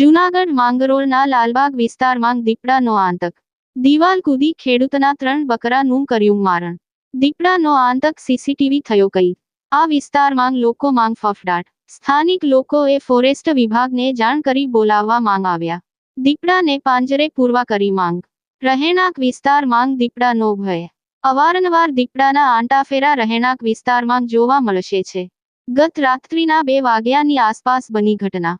જૂનાગઢ માંગરોળના લાલબાગ વિસ્તારમાં દીપડાનો આતંક. દિવાલ કૂદી ખેડૂતના ત્રણ બકરાનું કર્યું મારણ. દીપડાનો આતંક સીસીટીવી થયો કઈ. આ વિસ્તારમાં લોકો માંગ ફફડાટ. સ્થાનિક લોકોએ ફોરેસ્ટ વિભાગને જાણ કરી બોલાવવા માંગ આવ્યા. દીપડાને પાંજરે પૂરવા કરી માંગ. રહેણાંક વિસ્તાર માંગ દીપડાનો ભય. અવારનવાર દીપડાના આંટાફેરા રહેણાંક વિસ્તારમાં જોવા મળશે છે. ગત રાત્રિના બે વાગ્યાની આસપાસ બની ઘટના.